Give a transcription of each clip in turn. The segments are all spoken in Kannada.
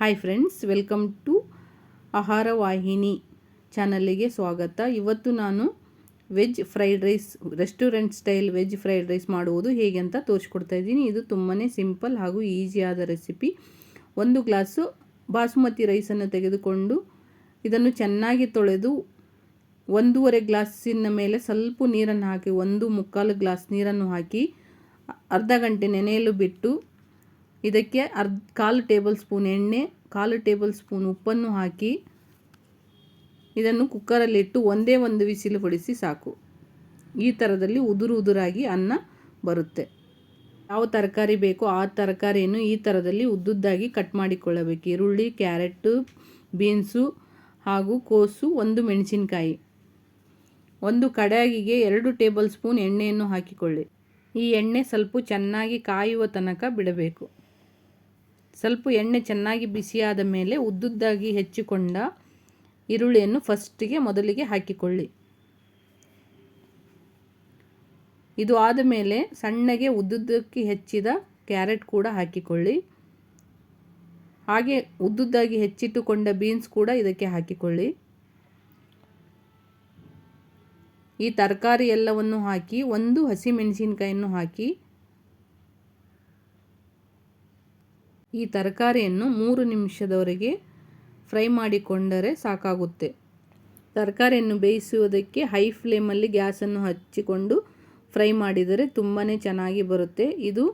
ಹಾಯ್ ಫ್ರೆಂಡ್ಸ್ ವೆಲ್ಕಮ್ ಟು ಆಹಾರ ವಾಹಿನಿ ಚಾನಲ್ಲಿಗೆ ಸ್ವಾಗತ. ಇವತ್ತು ನಾನು veg fried rice restaurant style veg fried rice ಮಾಡುವುದು ಹೇಗೆ ಅಂತ ತೋರಿಸ್ಕೊಡ್ತಾ ಇದ್ದೀನಿ. ಇದು ತುಂಬಾ ಸಿಂಪಲ್ ಹಾಗೂ ಈಸಿಯಾದ ರೆಸಿಪಿ ಒಂದು ಗ್ಲಾಸು ಬಾಸುಮತಿ ರೈಸನ್ನು ತೆಗೆದುಕೊಂಡು ಇದನ್ನು ಚೆನ್ನಾಗಿ ತೊಳೆದು ಒಂದೂವರೆ ಗ್ಲಾಸಿನ ಮೇಲೆ ಸ್ವಲ್ಪ ನೀರನ್ನು ಹಾಕಿ, ಒಂದು ಮುಕ್ಕಾಲು ಗ್ಲಾಸ್ ನೀರನ್ನು ಹಾಕಿ, ಅರ್ಧ ಗಂಟೆ ನೆನೆಯಲು ಬಿಟ್ಟು ಇದಕ್ಕೆ ಅರ್ಧ ಕಾಲು ಟೇಬಲ್ ಸ್ಪೂನ್ ಎಣ್ಣೆ, ಕಾಲು ಟೇಬಲ್ ಸ್ಪೂನ್ ಉಪ್ಪನ್ನು ಹಾಕಿ ಇದನ್ನು ಕುಕ್ಕರಲ್ಲಿಟ್ಟು ಒಂದೇ ಒಂದು ವಿಸಿಲು ಹೊಡಿಸಿ ಸಾಕು. ಈ ಥರದಲ್ಲಿ ಉದುರು ಉದುರಾಗಿ ಅನ್ನ ಬರುತ್ತೆ. ಯಾವ ತರಕಾರಿ ಬೇಕೋ ಆ ತರಕಾರಿಯನ್ನು ಈ ಥರದಲ್ಲಿ ಉದ್ದುದ್ದಾಗಿ ಕಟ್ ಮಾಡಿಕೊಳ್ಳಬೇಕು. ಈರುಳ್ಳಿ, ಕ್ಯಾರೆಟು, ಬೀನ್ಸು ಹಾಗೂ ಕೋಸು, ಒಂದು ಮೆಣಸಿನಕಾಯಿ. ಒಂದು ಕಡಾಯಿಗೆ ಎರಡು ಟೇಬಲ್ ಸ್ಪೂನ್ ಎಣ್ಣೆಯನ್ನು ಹಾಕಿಕೊಳ್ಳಿ. ಈ ಎಣ್ಣೆ ಸ್ವಲ್ಪ ಚೆನ್ನಾಗಿ ಕಾಯುವ ತನಕ ಬಿಡಬೇಕು. ಸ್ವಲ್ಪ ಎಣ್ಣೆ ಚೆನ್ನಾಗಿ ಬಿಸಿಯಾದ ಮೇಲೆ ಉದ್ದುದ್ದಾಗಿ ಹೆಚ್ಚಿಕೊಂಡ ಈರುಳ್ಳಿಯನ್ನು ಫಸ್ಟಿಗೆ ಮೊದಲಿಗೆ ಹಾಕಿಕೊಳ್ಳಿ. ಇದು ಆದ ಮೇಲೆ ಸಣ್ಣಗೆ ಉದ್ದುದ್ದಕ್ಕೆ ಹೆಚ್ಚಿದ ಕ್ಯಾರೆಟ್ ಕೂಡ ಹಾಕಿಕೊಳ್ಳಿ. ಹಾಗೆ ಉದ್ದುದ್ದಾಗಿ ಹೆಚ್ಚಿಟ್ಟುಕೊಂಡ ಬೀನ್ಸ್ ಕೂಡ ಇದಕ್ಕೆ ಹಾಕಿಕೊಳ್ಳಿ. ಈ ತರಕಾರಿ ಎಲ್ಲವನ್ನು ಹಾಕಿ ಒಂದು ಹಸಿಮೆಣಸಿನಕಾಯನ್ನು ಹಾಕಿ ಈ ತರಕಾರಿಯನ್ನು ಮೂರು ನಿಮಿಷದವರೆಗೆ ಫ್ರೈ ಮಾಡಿಕೊಂಡರೆ ಸಾಕಾಗುತ್ತೆ. ತರಕಾರಿಯನ್ನು ಬೇಯಿಸುವುದಕ್ಕೆ ಹೈ ಫ್ಲೇಮಲ್ಲಿ ಗ್ಯಾಸನ್ನು ಹಚ್ಚಿಕೊಂಡು ಫ್ರೈ ಮಾಡಿದರೆ ತುಂಬಾ ಚೆನ್ನಾಗಿ ಬರುತ್ತೆ. ಇದು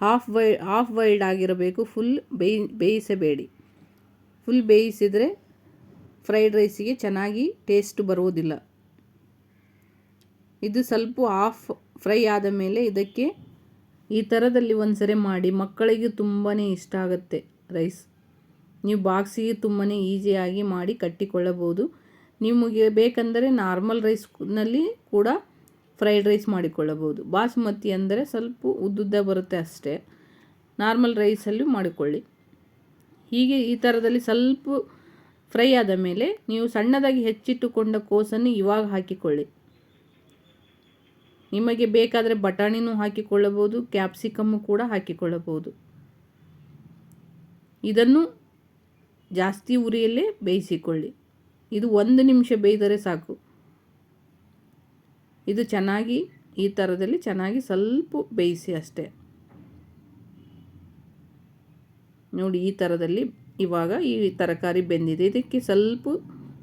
ಹಾಫ್ ವೈ, ಹಾಫ್ ವೈಲ್ಡ್ ಆಗಿರಬೇಕು. ಫುಲ್ ಬೇಯಿ, ಬೇಯಿಸಬೇಡಿ. ಫುಲ್ ಬೇಯಿಸಿದರೆ ಫ್ರೈಡ್ ರೈಸಿಗೆ ಚೆನ್ನಾಗಿ ಟೇಸ್ಟ್ ಬರುವುದಿಲ್ಲ. ಇದು ಸ್ವಲ್ಪ ಆಫ್ ಫ್ರೈ ಆದ ಮೇಲೆ ಇದಕ್ಕೆ ಈ ಥರದಲ್ಲಿ ಒಂದು ಸರಿ ಮಾಡಿ ಮಕ್ಕಳಿಗೆ ತುಂಬಾ ಇಷ್ಟ ಆಗುತ್ತೆ ರೈಸ್. ನೀವು ಬಾಕ್ಸಿಗೆ ತುಂಬಾ ಈಸಿಯಾಗಿ ಮಾಡಿ ಕಟ್ಟಿಕೊಳ್ಳಬಹುದು. ನಿಮಗೆ ಬೇಕಂದರೆ ನಾರ್ಮಲ್ ರೈಸ್ನಲ್ಲಿ ಕೂಡ ಫ್ರೈಡ್ ರೈಸ್ ಮಾಡಿಕೊಳ್ಳಬಹುದು. ಬಾಸುಮತಿ ಅಂದರೆ ಸ್ವಲ್ಪ ಉದ್ದುದ್ದ ಬರುತ್ತೆ ಅಷ್ಟೇ. ನಾರ್ಮಲ್ ರೈಸಲ್ಲಿ ಮಾಡಿಕೊಳ್ಳಿ. ಹೀಗೆ ಈ ಥರದಲ್ಲಿ ಸ್ವಲ್ಪ ಫ್ರೈ ಆದ ಮೇಲೆ ನೀವು ಸಣ್ಣದಾಗಿ ಹೆಚ್ಚಿಟ್ಟುಕೊಂಡ ಕೋಸನ್ನು ಇವಾಗ ಹಾಕಿಕೊಳ್ಳಿ. ನಿಮಗೆ ಬೇಕಾದರೆ ಬಟಾಣಿನೂ ಹಾಕಿಕೊಳ್ಳಬಹುದು ಕ್ಯಾಪ್ಸಿಕಮ್ಮು ಕೂಡ ಹಾಕಿಕೊಳ್ಳಬಹುದು. ಇದನ್ನು ಜಾಸ್ತಿ ಉರಿಯಲ್ಲೇ ಬೇಯಿಸಿಕೊಳ್ಳಿ. ಇದು ಒಂದು ನಿಮಿಷ ಬೇಯ್ದರೆ ಸಾಕು. ಇದು ಚೆನ್ನಾಗಿ, ಈ ಥರದಲ್ಲಿ ಚೆನ್ನಾಗಿ ಸ್ವಲ್ಪ ಬೇಯಿಸಿ ಅಷ್ಟೇ. ನೋಡಿ, ಈ ಥರದಲ್ಲಿ ಇವಾಗ ಈ ತರಕಾರಿ ಬೆಂದಿದೆ. ಇದಕ್ಕೆ ಸ್ವಲ್ಪ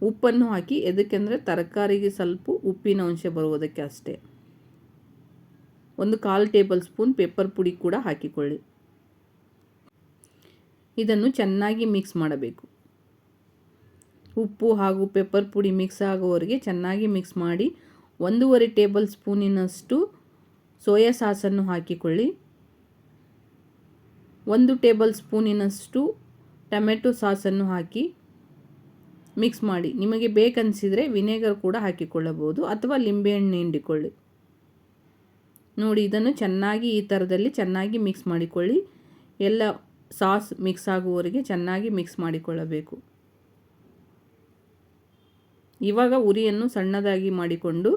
ಉಪ್ಪನ್ನು ಹಾಕಿ ಎದಕ್ಕೆಂದರೆ ತರಕಾರಿಗೆ ಸ್ವಲ್ಪ ಉಪ್ಪಿನ ಅಂಶ ಬರುವುದಕ್ಕೆ ಅಷ್ಟೇ. ಒಂದು ಕಾಲು ಟೇಬಲ್ ಸ್ಪೂನ್ ಪೆಪ್ಪರ್ ಪುಡಿ ಕೂಡ ಹಾಕಿಕೊಳ್ಳಿ. ಇದನ್ನು ಚೆನ್ನಾಗಿ ಮಿಕ್ಸ್ ಮಾಡಬೇಕು. ಉಪ್ಪು ಹಾಗೂ ಪೆಪ್ಪರ್ ಪುಡಿ ಮಿಕ್ಸ್ ಆಗುವವರೆಗೆ ಚೆನ್ನಾಗಿ ಮಿಕ್ಸ್ ಮಾಡಿ ಒಂದೂವರೆ ಟೇಬಲ್ ಸ್ಪೂನಿನಷ್ಟು ಸೋಯಾ ಸಾಸನ್ನು ಹಾಕಿಕೊಳ್ಳಿ. ಒಂದು ಟೇಬಲ್ ಸ್ಪೂನಿನಷ್ಟು ಟೊಮೆಟೊ ಸಾಸನ್ನು ಹಾಕಿ ಮಿಕ್ಸ್ ಮಾಡಿ. ನಿಮಗೆ ಬೇಕನ್ನಿಸಿದರೆ ವಿನೆಗರ್ ಕೂಡ ಹಾಕಿಕೊಳ್ಳಬಹುದು ಅಥವಾ ಲಿಂಬೆಹಣ್ಣು ಹಿಂಡಿಕೊಳ್ಳಿ. ನೋಡಿ, ಇದನ್ನು ಚೆನ್ನಾಗಿ ಈ ಥರದಲ್ಲಿ ಚೆನ್ನಾಗಿ ಮಿಕ್ಸ್ ಮಾಡಿಕೊಳ್ಳಿ. ಎಲ್ಲ ಸಾಸ್ ಮಿಕ್ಸ್ ಆಗುವವರೆಗೆ ಚೆನ್ನಾಗಿ ಮಿಕ್ಸ್ ಮಾಡಿಕೊಳ್ಳಬೇಕು. ಇವಾಗ ಉರಿಯನ್ನು ಸಣ್ಣದಾಗಿ ಮಾಡಿಕೊಂಡು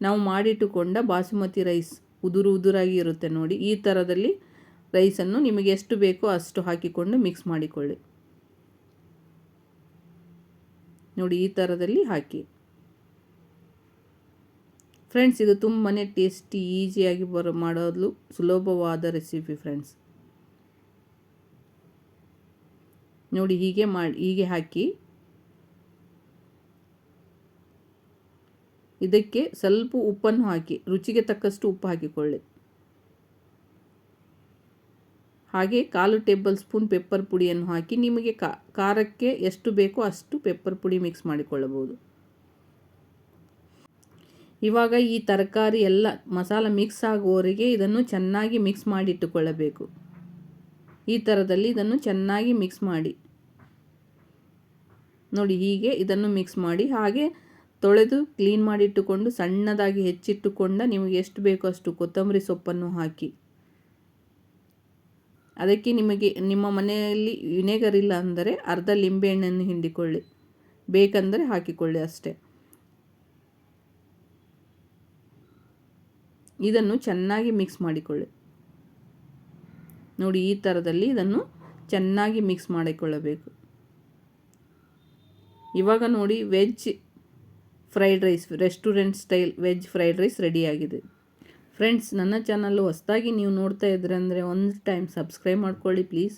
ನಾವು ಮಾಡಿಟ್ಟುಕೊಂಡ ಬಾಸುಮತಿ ರೈಸ್ ಉದುರು ಉದುರಾಗಿ ಇರುತ್ತೆ ನೋಡಿ. ಈ ಥರದಲ್ಲಿ ರೈಸನ್ನು ನಿಮಗೆ ಎಷ್ಟು ಬೇಕೋ ಅಷ್ಟು ಹಾಕಿಕೊಂಡು ಮಿಕ್ಸ್ ಮಾಡಿಕೊಳ್ಳಿ. ನೋಡಿ, ಈ ಥರದಲ್ಲಿ ಹಾಕಿ. ಫ್ರೆಂಡ್ಸ್ ಇದು ತುಂಬಾ ಟೇಸ್ಟಿ ಈಸಿಯಾಗಿ ಬರೋ ಮಾಡೋದು ಸುಲಭವಾದ ರೆಸಿಪಿ ಫ್ರೆಂಡ್ಸ್ ನೋಡಿ, ಹೀಗೆ ಮಾಡಿ ಹೀಗೆ ಹಾಕಿ. ಇದಕ್ಕೆ ಸ್ವಲ್ಪ ಉಪ್ಪನ್ನು ಹಾಕಿ, ರುಚಿಗೆ ತಕ್ಕಷ್ಟು ಉಪ್ಪು ಹಾಕಿಕೊಳ್ಳಿ. ಹಾಗೆ ಕಾಲು ಟೇಬಲ್ ಸ್ಪೂನ್ ಪೆಪ್ಪರ್ ಪುಡಿಯನ್ನು ಹಾಕಿ, ನಿಮಗೆ ಖಾರಕ್ಕೆ ಎಷ್ಟು ಬೇಕೋ ಅಷ್ಟು ಪೆಪ್ಪರ್ ಪುಡಿ ಮಿಕ್ಸ್ ಮಾಡಿಕೊಳ್ಳಬಹುದು. ಇವಾಗ ಈ ತರಕಾರಿ ಎಲ್ಲ ಮಸಾಲ ಮಿಕ್ಸ್ ಆಗುವವರೆಗೆ ಇದನ್ನು ಚೆನ್ನಾಗಿ ಮಿಕ್ಸ್ ಮಾಡಿಟ್ಟುಕೊಳ್ಳಬೇಕು. ಈ ಥರದಲ್ಲಿ ಇದನ್ನು ಚೆನ್ನಾಗಿ ಮಿಕ್ಸ್ ಮಾಡಿ. ನೋಡಿ ಹೀಗೆ ಇದನ್ನು ಮಿಕ್ಸ್ ಮಾಡಿ, ಹಾಗೆ ತೊಳೆದು ಕ್ಲೀನ್ ಮಾಡಿಟ್ಟುಕೊಂಡು ಸಣ್ಣದಾಗಿ ಹೆಚ್ಚಿಟ್ಟುಕೊಂಡ ನಿಮಗೆ ಎಷ್ಟು ಬೇಕೋ ಅಷ್ಟು ಕೊತ್ತಂಬರಿ ಸೊಪ್ಪನ್ನು ಹಾಕಿ. ಅದಕ್ಕೆ ನಿಮಗೆ, ನಿಮ್ಮ ಮನೆಯಲ್ಲಿ ವಿನೆಗರ್ ಇಲ್ಲ ಅಂದರೆ ಅರ್ಧ ಲಿಂಬೆಹಣ್ಣನ್ನು ಹಿಂಡಿಕೊಳ್ಳಿ. ಬೇಕಂದರೆ ಹಾಕಿಕೊಳ್ಳಿ ಅಷ್ಟೇ. ಇದನ್ನು ಚೆನ್ನಾಗಿ ಮಿಕ್ಸ್ ಮಾಡಿಕೊಳ್ಳಿ. ನೋಡಿ, ಈ ಥರದಲ್ಲಿ ಇದನ್ನು ಚೆನ್ನಾಗಿ ಮಿಕ್ಸ್ ಮಾಡಿಕೊಳ್ಳಬೇಕು. ಇವಾಗ ನೋಡಿ veg fried rice restaurant style veg fried rice ರೆಡಿಯಾಗಿದೆ. ಫ್ರೆಂಡ್ಸ್ ನನ್ನ ಚಾನಲ್ಲು ಹೊಸದಾಗಿ ನೀವು ನೋಡ್ತಾ ಇದ್ರೆ ಅಂದರೆ ಒಂದು ಟೈಮ್ ಸಬ್ಸ್ಕ್ರೈಬ್ ಮಾಡ್ಕೊಳ್ಳಿ ಪ್ಲೀಸ್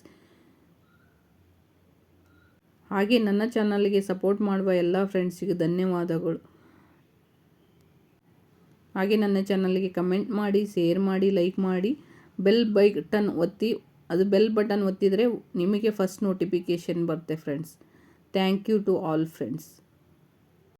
ಹಾಗೆ ನನ್ನ ಚಾನಲ್ಗೆ ಸಪೋರ್ಟ್ ಮಾಡುವ ಎಲ್ಲ ಫ್ರೆಂಡ್ಸಿಗೆ ಧನ್ಯವಾದಗಳು. ಹಾಗೆ ನನ್ನ ಚಾನಲ್ಗೆ ಕಮೆಂಟ್ ಮಾಡಿ ಶೇರ್ ಮಾಡಿ ಲೈಕ್ ಮಾಡಿ ಬೆಲ್ ಬಟನ್ ಒತ್ತಿ. ಅದು ಬೆಲ್ ಬಟನ್ ಒತ್ತಿದರೆ ನಿಮಗೆ ಫಸ್ಟ್ ನೋಟಿಫಿಕೇಷನ್ ಬರುತ್ತೆ friends thank you to all friends